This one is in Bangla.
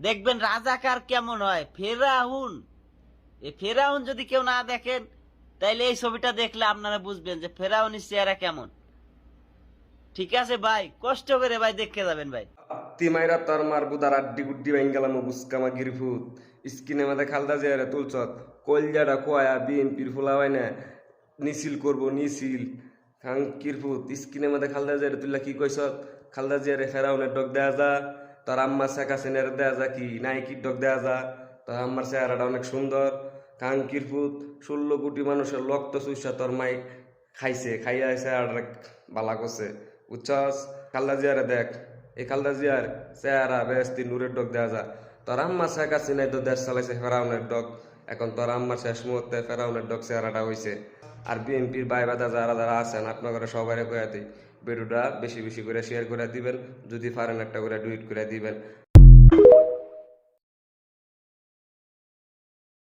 দেখবেন রাজাকার কেমন হয়? ফেরাউন। এই ফেরাউন যদি কেউ না দেখেন, তাইলে এই ছবিটা দেখলে আপনারা বুঝবেন যে ফেরাউনের চেহারা কেমন। ঠিক আছে ভাই? কষ্ট করে ভাই দেখে যাবেন ভাই। কলজাটা নিছিল করব কিরফুত স্কিনে খালদা জিয়ারে কি খালদা জিয়ারে ফেরাউনের ডক দেয়া যা। তোর আম্মা শেখ হাসিনের দেয়া যা কি, নাইকির ডক দেয়া যা, তার আম্মার চেহারাটা অনেক সুন্দর। কাঙ্কির ফুত ষোলো কোটি মানুষের রক্ত চুষা তোর মাই খাইছে, খাইয়া আর বালা করছে। উচ্ছ্বাস খালদা জিয়ারে দেখ, এই খালদা জিয়ার চেহারা বেস্তি নূরের ডক দেয়া যা। তোর আম্মা শেখ হাসিনাই তো দেশ চালাইছে ফেরাউনের ডগ। এখন তো আম্মার শেষ মুহূর্তে ফেরাউনের ডক চেহারাটা হয়েছে আর বিএনপির ভাই বাদা যারা যারা আছেন আপনারা সবাই কয়ে ভিডিওটা বেশি বেশি করে শেয়ার করে দিবেন, যদি পারেন একটা করে টুইট করে দিবেন।